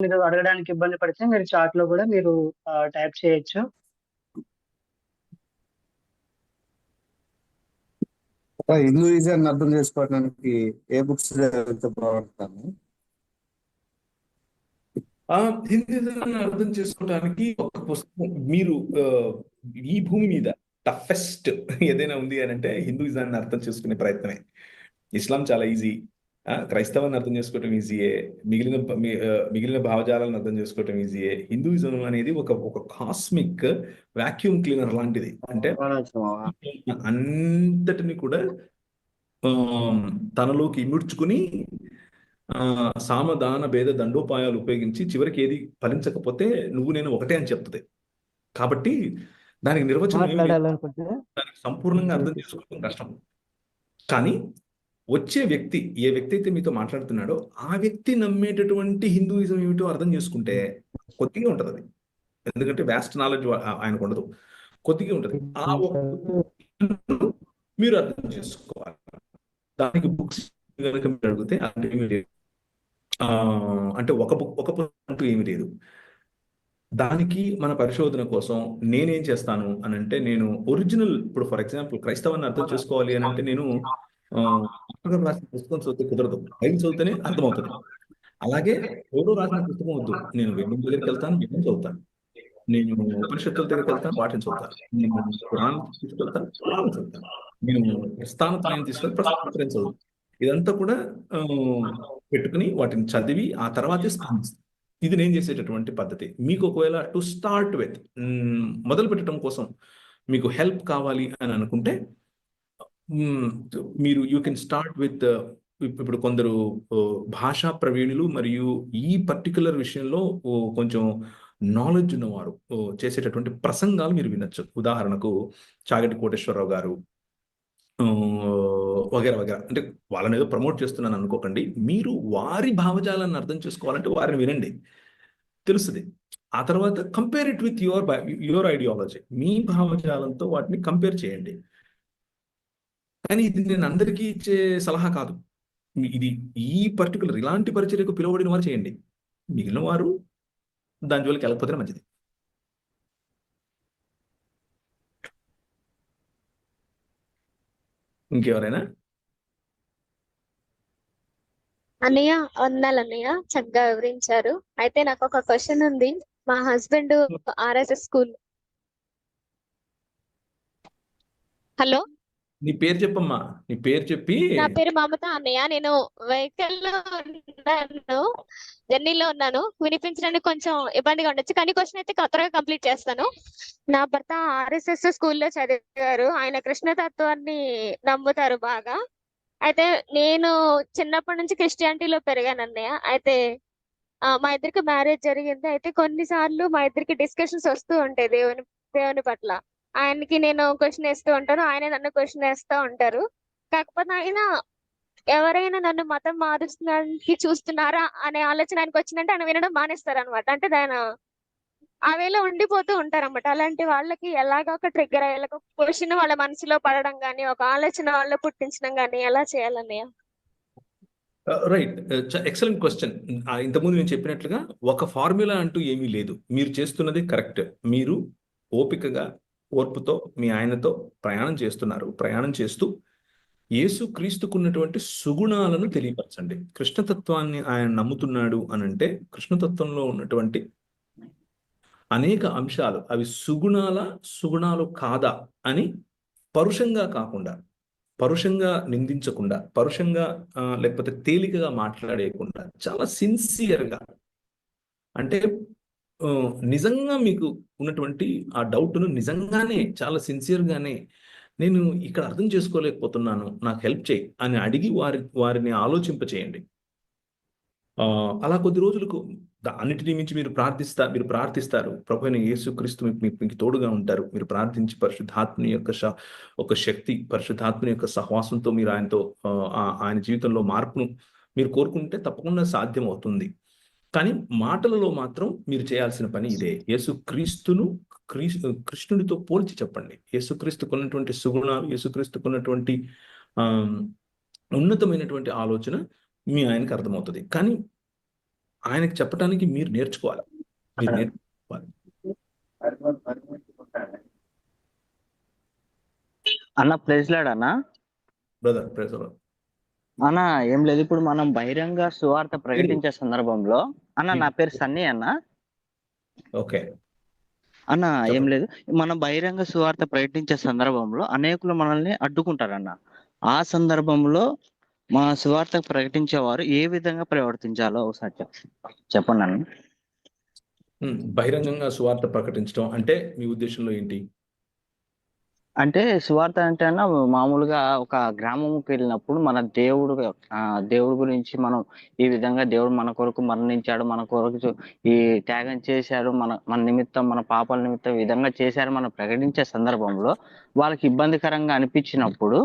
మీరు అడగడానికి ఇబ్బంది పడితే మీరు చాట్‌లో గూడా మీరు ఆహ్, టైప్ చేయొచ్చు. హిందూయిజాన్ని అర్థం చేసుకోవడానికి ఏ బుక్స్ చదివితే? ఆ! హిందూయిజాన్ని అర్థం చేసుకోవడానికి ఒక పుస్తకం మీరు ఈ భూమి మీద టఫెస్ట్ ఏదైనా ఉంది అనంటే హిందూయిజాన్ని అర్థం చేసుకునే ప్రయత్నమే. ఇస్లాం చాలా ఈజీ. క్రైస్తవాన్ని అర్థం చేసుకోవటం ఈజీయే. మిగిలిన మిగిలిన భావజాలాలను అర్థం చేసుకోవటం ఈజీయే. హిందూయిజం అనేది ఒక ఒక కాస్మిక్ వాక్యూమ్ క్లీనర్ లాంటిది. అంటే అంతటిని కూడా తనలోకి ఇముడ్చుకొని ఆహ్, సామ, దాన, భేద దండోపాయాలు ఉపయోగించి చివరికి ఏది ఫలించకపోతే నువ్వు నేను ఒకటే అని చెప్తది. కాబట్టి దానికి నిర్వచనం దానికి సంపూర్ణంగా అర్థం చేసుకోవడం కష్టం. కానీ వచ్చే వ్యక్తి ఏ వ్యక్తి అయితే మీతో మాట్లాడుతున్నాడో ఆ వ్యక్తి నమ్మేటటువంటి హిందూయిజం ఏమిటో అర్థం చేసుకుంటే కొద్దిగా ఉంటదది. ఎందుకంటే వ్యాస్ట్ నాలెడ్జ్ ఆయనకు ఉండదు కొద్దిగా ఉంటది. ఆ మీరు అర్థం చేసుకోవాలి. దానికి బుక్స్ కనుక మీరు అడిగితే అంటే అంటే ఒక బుక్ ఒక పుస్తకం అంటూ ఏమీ లేదు. దానికి మన పరిశోధన కోసం నేనేం చేస్తాను అని అంటే నేను ఒరిజినల్ ఇప్పుడు ఫర్ ఎగ్జాంపుల్ క్రైస్తవాన్ని అర్థం చేసుకోవాలి అని అంటే నేను పుస్తకం రాసిన పుస్తకం చదివితే కుదరదు. బైబిల్ చదివితేనే అర్థమవుతుంది అలాగే ఎవరో రాసిన పుస్తకం వద్దు. నేను వేణుం దగ్గరికి వెళ్తాను వేదం చదువుతాను. నేను ఉపనిషత్తుల దగ్గరికెళ్తాను, వాటిని చదువుతాను. నేను పురాణం తీసుకెళ్తాను, పురాణం చదువుతాను. నేను ప్రస్థానత్రయం తీసుకెళ్ళి ప్రస్థానం చదువుతాను. ఇదంతా కూడా పెట్టుకుని వాటిని చదివి ఆ తర్వాతే స్పందిస్తాను. ఇది నేను చేసేటటువంటి పద్ధతి. మీకు ఒకవేళ టు స్టార్ట్ విత్ మొదలు పెట్టడం కోసం మీకు హెల్ప్ కావాలి అని అనుకుంటే Hmm. మీరు యూ కెన్ స్టార్ట్ విత్ ఇప్పుడు కొందరు భాషా ప్రవీణులు మరియు ఈ పర్టికులర్ విషయంలో కొంచెం నాలెడ్జ్ ఉన్నవారు చేసేటటువంటి ప్రసంగాలు మీరు వినొచ్చు. ఉదాహరణకు చాగటి కోటేశ్వరరావు గారు వగేర వగేర అంటే వాళ్ళని ఏదో ప్రమోట్ చేస్తున్నాను అనుకోకండి. మీరు వారి భావజాలాన్ని అర్థం చేసుకోవాలంటే వారిని వినండి. తెలుస్తుంది ఆ తర్వాత compare it with your your ideology. మీ భావజాలంతో వాటిని కంపేర్ చేయండి. కానీ ఇది నేను అందరికీ ఇచ్చే సలహా కాదు. ఇది ఈ పర్టిక్యులర్ ఇలాంటి పరిచర్యకు పిలువబడిన వారు చేయండి. మిగిలిన వారు దాని జోలికి వెళ్ళకపోతేనే మంచిది. ఇంకెవరైనా? అన్నయ్య వందనాలన్నయ్య. చక్కగా వివరించారు. అయితే నాకొక క్వెషన్ ఉంది. మా హస్బెండ్ ఆర్ఎస్ఎస్ స్కూల్ హలో! నీ పేరు చెప్పమ్మా. నీ పేరు చెప్పి నా పేరు మమత అన్నయ్య. నేను వెహికల్లో ఉన్నాను. జర్నీలో ఉన్నాను. వినిపించడానికి కొంచెం ఇబ్బందిగా ఉండొచ్చు. కానీ క్వశ్చన్ అయితే కొత్తగా కంప్లీట్ చేస్తాను. నా భర్త ఆర్ఎస్ఎస్ స్కూల్‌లో చదివారు. ఆయన కృష్ణ తత్వాన్ని నమ్ముతారు బాగా. అయితే నేను చిన్నప్పటి నుంచి క్రిస్టియానిటీలో పెరిగానన్నయ్య. అయితే మా ఇద్దరికి మ్యారేజ్ జరిగింది. అయితే కొన్ని సార్లు మా ఇద్దరికి డిస్కషన్స్ వస్తూ ఉంటాయి దేవుని దేవుని పట్ల. ఆయనకి నేను క్వశ్చన్ వేస్తూ ఉంటాను. ఆయన నన్ను క్వశ్చన్ వేస్తూ ఉంటారు. కాకపోతే ఆయన ఎవరైనా నన్ను మతం మారుస్తున్నానికి చూస్తున్నారా అనే ఆలోచన ఆయనకొచ్చిందంటే ఆయన వినడం మానేస్తారు అనమాట అంటే ఆయన ఆ వేళ ఉండిపోతూ ఉంటారన్నమాట. అలాంటి వాళ్ళకి ఎలాగా ఒక ట్రిగ్గర్ అయ్యేలా ఒక క్వశ్చన్ వాళ్ళ మనసులో పడడం కానీ ఒక ఆలోచన వాళ్ళు పుట్టించడం కానీ ఎలా చేయాలన్నయ్య? రైట్. ఎక్సలెంట్ క్వశ్చన్ ఇంతకుముందు నేను చెప్పినట్లుగా ఒక ఫార్ములా అంటూ ఏమీ లేదు. మీరు చేస్తున్నది కరెక్ట్. మీరు ఓపికగా, ఓర్పుతో మీ ఆయనతో ప్రయాణం చేస్తున్నారు. ప్రయాణం చేస్తూ యేసుక్రీస్తుకున్నటువంటి సుగుణాలను తెలియపరచండి. కృష్ణతత్వాన్ని ఆయన నమ్ముతున్నాడు అనంటే కృష్ణతత్వంలో ఉన్నటువంటి అనేక అంశాలు అవి సుగుణాల సుగుణాలు కాదా? అని పరుషంగా కాకుండా, పరుషంగా నిందించకుండా, పరుషంగా లేకపోతే తేలికగా మాట్లాడేయకుండా చాలా సిన్సియర్‌గా అంటే నిజంగా మీకు ఉన్నటువంటి ఆ డౌట్‌ను నిజంగానే చాలా సిన్సియర్‌గానే నేను ఇక్కడ అర్థం చేసుకోలేకపోతున్నాను. నాకు హెల్ప్ చేయి అని అడిగి వారి వారిని ఆలోచింపచేయండి. అలా కొద్ది రోజులకు అన్నిటినీ మించి మీరు ప్రార్థిస్తా మీరు ప్రార్థిస్తారు. ప్రభువైన యేసుక్రీస్తు మీకు మీకు మీకు తోడుగా ఉంటారు. మీరు ప్రార్థించి పరిశుద్ధాత్మని యొక్క ఒక శక్తి, పరిశుద్ధాత్మని యొక్క సహవాసంతో మీరు ఆయనతో ఆయన జీవితంలో మార్పును మీరు కోరుకుంటే తప్పకుండా సాధ్యమవుతుంది. కానీ మాటలలో మాత్రం మీరు చేయాల్సిన పని ఇదే. యేసుక్రీస్తును క్రీస్ కృష్ణుడితో పోల్చి చెప్పండి. యేసుక్రీస్తుకున్నటువంటి సుగుణాలు, యేసుక్రీస్తుకున్నటువంటి ఉన్నతమైనటువంటి ఆలోచన మీ ఆయనకి అర్థమవుతది. కానీ ఆయనకి చెప్పడానికి మీరు నేర్చుకోవాలి మీరు నేర్చుకోవాలి అన్న ప్లేస్ అన్న బ్రదర్ ప్రెసర్ అన్న ఏం లేదు ఇప్పుడు మనం బహిరంగ సువార్త ప్రకటించే సందర్భంలో అన్న నా పేరు సన్నీ అన్న. ఓకే. అన్న ఏం లేదు. మనం బహిరంగ సువార్త ప్రకటించే సందర్భంలో అనేకులు మనల్ని అడ్డుకుంటారన్న. ఆ సందర్భంలో మా సువార్త ప్రకటించేవారు ఏ విధంగా ప్రవర్తించాలో ఒకసారి చెప్- చెప్పండి అన్న. బహిరంగంగా సువార్త ప్రకటించడం అంటే మీ ఉద్దేశంలో ఏంటి? అంటే సువార్త అంటే అన్న మామూలుగా ఒక గ్రామంకి వెళ్ళినప్పుడు మన దేవుడు ఆ దేవుడి గురించి మనం ఈ విధంగా దేవుడు మన కొరకు మరణించాడు మన కొరకు ఈ త్యాగం చేశాడు మన మన నిమిత్తం మన పాపాల నిమిత్తం ఈ విధంగా చేశారు మనం ప్రకటించే సందర్భంలో వాళ్ళకి ఇబ్బందికరంగా అనిపించినప్పుడు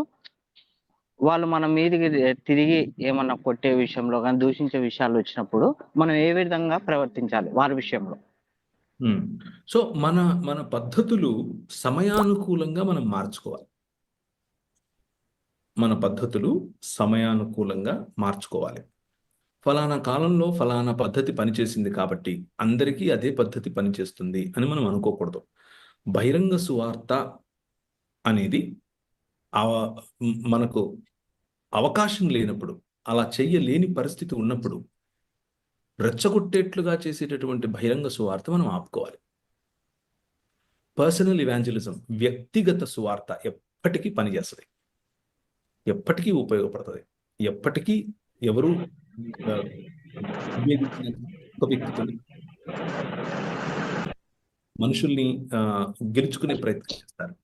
వాళ్ళు మన మీదకి తిరిగి ఏమన్నా కొట్టే విషయంలో కానీ దూషించే విషయాలు వచ్చినప్పుడు మనం ఏ విధంగా ప్రవర్తించాలి వారి విషయంలో? సో మన మన పద్ధతులు సమయానుకూలంగా మనం మార్చుకోవాలి. మన పద్ధతులు సమయానుకూలంగా మార్చుకోవాలి. ఫలానా కాలంలో ఫలానా పద్ధతి పనిచేసింది కాబట్టి అందరికీ అదే పద్ధతి పనిచేస్తుంది అని మనం అనుకోకూడదు. బహిరంగ సువార్త అనేది మనకు అవకాశం లేనప్పుడు అలా చెయ్యలేని పరిస్థితి ఉన్నప్పుడు రెచ్చగొట్టేట్లుగా చేసేటటువంటి బహిరంగ సువార్త మనం ఆపుకోవాలి. పర్సనల్ ఇవాంజలిజం వ్యక్తిగత సువార్త ఎప్పటికీ పనిచేస్తుంది. ఎప్పటికీ ఉపయోగపడుతుంది. ఎప్పటికీ ఎవరు ఒక మనుషుల్ని గెలుచుకునే ప్రయత్నం చేస్తారు.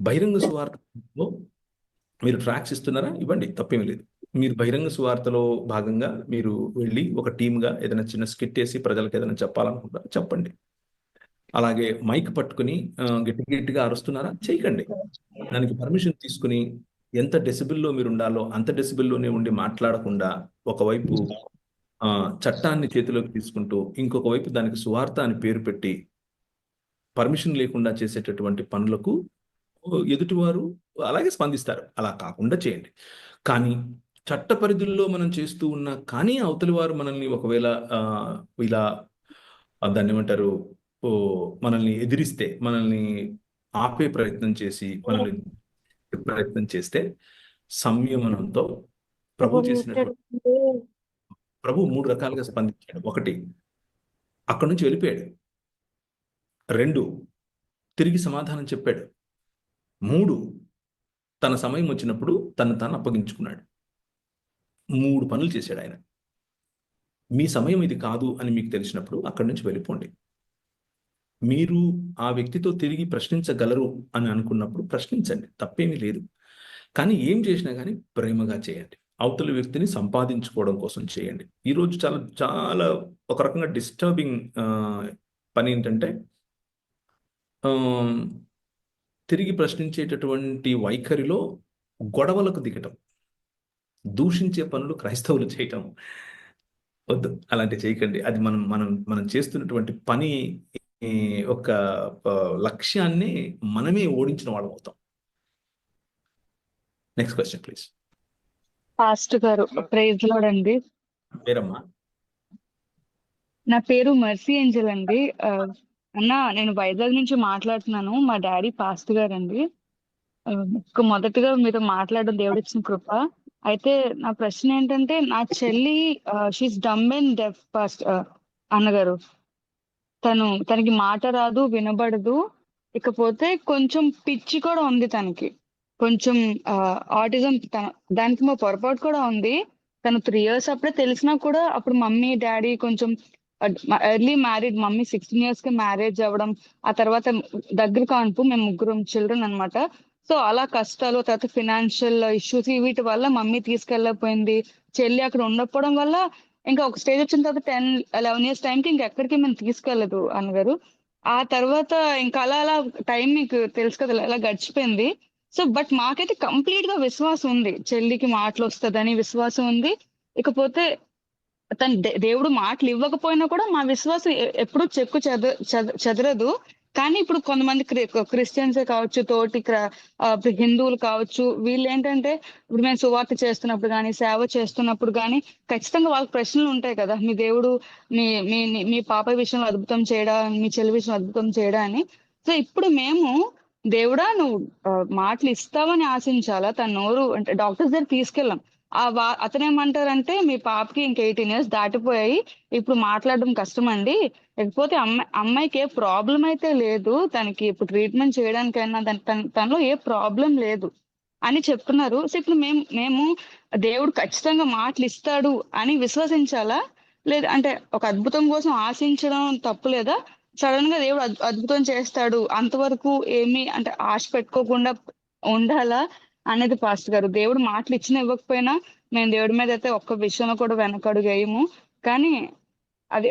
బహిరంగ సువార్తలో మీరు ట్రాక్స్ ఇస్తున్నారా? ఇవ్వండి తప్పేమీ లేదు. మీరు బహిరంగ సువార్తలో భాగంగా మీరు వెళ్ళి ఒక టీమ్గా ఏదైనా చిన్న స్కిట్ వేసి ప్రజలకు ఏదైనా చెప్పాలనుకుంటారా చెప్పండి. అలాగే మైక్ పట్టుకుని గట్టి గట్టిగా అరుస్తున్నారా? చేయకండి. దానికి పర్మిషన్ తీసుకుని ఎంత డెసిబిల్లో మీరు ఉండాలో అంత డెసిబిల్లోనే ఉండి మాట్లాడకుండా ఒకవైపు చట్టాన్ని చేతిలోకి తీసుకుంటూ ఇంకొక వైపు దానికి సువార్త అని పేరు పెట్టి పర్మిషన్ లేకుండా చేసేటటువంటి పనులకు ఎదుటివారు అలాగే స్పందిస్తారు. అలా కాకుండా చేయండి. కానీ చట్ట పరిధుల్లో మనం చేస్తూ ఉన్నా కానీ అవతలి వారు మనల్ని ఒకవేళ ఇలా దాన్ని ఏమంటారు మనల్ని ఎదిరిస్తే మనల్ని ఆపే ప్రయత్నం చేసి మనల్ని ప్రయత్నం చేస్తే సంయమనంతో ప్రభు చేసినటువంటి ప్రభు మూడు రకాలుగా స్పందించాడు. ఒకటి అక్కడి నుంచి వెళ్ళిపోయాడు. రెండు తిరిగి సమాధానం చెప్పాడు. మూడు తన సమయం వచ్చినప్పుడు తను తాను అప్పగించుకున్నాడు. మూడు పనులు చేశాడు ఆయన. మీ సమయం ఇది కాదు అని మీకు తెలిసినప్పుడు అక్కడి నుంచి వెళ్ళిపోండి. మీరు ఆ వ్యక్తితో తిరిగి ప్రశ్నించగలరు అని అనుకున్నప్పుడు ప్రశ్నించండి. తప్పేమీ లేదు. కానీ ఏం చేసినా కానీ ప్రేమగా చేయండి. అవతల వ్యక్తిని సంపాదించుకోవడం కోసం చేయండి. ఈరోజు చాలా చాలా ఒక రకంగా డిస్టర్బింగ్ పని ఏంటంటే తిరిగి ప్రశ్నించేటటువంటి వైఖరిలో గొడవలకు దిగటం. దూషించే పనులు క్రైస్తవులు చేయటం. వద్దు అలాంటి చేయకండి. అది మనం మనం మనం చేస్తున్నటువంటి పని ఒక లక్ష్యాన్ని మనమే ఓడించిన వాళ్ళం అవుతాం. నెక్స్ట్ క్వశ్చన్ ప్లీజ్ పాస్ట్ గారు ప్రైజ్ లోడ్ అండి. పేరమ్మా? నా పేరు మర్సీ ఏంజల్ అండి. అన్న నేను వైజాగ్ నుంచి మాట్లాడుతున్నాను. మా డాడీ పాస్ట్ గారు అండి మొదటగా మీతో మాట్లాడడం దేవుడిచ్చిన కృప. అయితే నా ప్రశ్న ఏంటంటే నా చెల్లి she's dumb and deaf first అన్నగారు. తను తనకి మాట రాదు వినబడదు. ఇకపోతే కొంచెం పిచ్చి కూడా ఉంది తనకి. కొంచెం ఆటిజం దానికి మా పొరపాటు కూడా ఉంది. తను త్రీ ఇయర్స్ అప్పుడే తెలిసినా కూడా అప్పుడు మమ్మీ డాడీ కొంచెం ఎర్లీ మ్యారీడ్ మమ్మీ సిక్స్టీన్ ఇయర్స్కి మ్యారేజ్ అవ్వడం ఆ తర్వాత దగ్గర కాన్పు మేము ముగ్గురం చిల్డ్రన్ అన్నమాట. సో అలా కష్టాలు తర్వాత ఫినాన్షియల్ ఇష్యూస్ వీటి వల్ల మమ్మీ తీసుకెళ్ళకపోయింది. చెల్లి అక్కడ ఉండకపోవడం వల్ల ఇంకా ఒక స్టేజ్ వచ్చిన తర్వాత టెన్ లెవెన్ ఇయర్స్ టైంకి ఇంకా ఎక్కడికి మేము తీసుకెళ్ళదు అన్నగారు. ఆ తర్వాత ఇంకా అలా అలా టైం మీకు తెలుసు కదా అలా గడిచిపోయింది. సో బట్ మాకైతే కంప్లీట్గా విశ్వాసం ఉంది. చెల్లికి మాటలు వస్తుందని విశ్వాసం ఉంది. ఇకపోతే తన దేవుడు మాటలు ఇవ్వకపోయినా కూడా మా విశ్వాసం ఎప్పుడు ఎప్పుడూ చెక్కు చెద- చెదరదు. కానీ ఇప్పుడు కొంతమంది క్రి క్రిస్టియన్సే కావచ్చు తోటి హిందువులు కావచ్చు వీళ్ళు ఏంటంటే ఇప్పుడు మేము సువార్త చేస్తున్నప్పుడు కానీ సేవ చేస్తున్నప్పుడు కానీ ఖచ్చితంగా వాళ్ళకి ప్రశ్నలు ఉంటాయి కదా. మీ దేవుడు మీ మీ మీ పాప విషయంలో అద్భుతం చేయడా? మీ చెల్లి విషయంలో అద్భుతం చేయడా అని? సో ఇప్పుడు మేము దేవుడా నువ్వు మాటలు ఇస్తావని ఆశించాలా? తన నోరు అంటే డాక్టర్స్ దగ్గర తీసుకెళ్ళాం. ఆ వా అతను ఏమంటారంటే మీ పాపకి ఇంక ఎయిటీన్ ఇయర్స్ దాటిపోయాయి. ఇప్పుడు మాట్లాడడం కష్టం అండి లేకపోతే అమ్మాయి అమ్మాయికి ఏ ప్రాబ్లం అయితే లేదు తనకి ఇప్పుడు ట్రీట్మెంట్ చేయడానికైనా తనలో ఏ ప్రాబ్లం లేదు అని చెప్తున్నారు. సో ఇప్పుడు మేము మేము దేవుడు ఖచ్చితంగా మాటలు ఇస్తాడు అని విశ్వసించాలా? లేదు అంటే ఒక అద్భుతం కోసం ఆశించడం తప్పు లేదా? సడన్గా దేవుడు అద్భుతం చేస్తాడు. అంతవరకు ఏమీ అంటే ఆశ పెట్టుకోకుండా ఉండాలా? అనేది పాస్టర్ గారు. దేవుడు మాటలు ఇచ్చిన ఇవ్వకపోయినా మేము దేవుడి మీద అయితే ఒక్క విషయంలో కూడా వెనకడుగు వేయము. కానీ అదే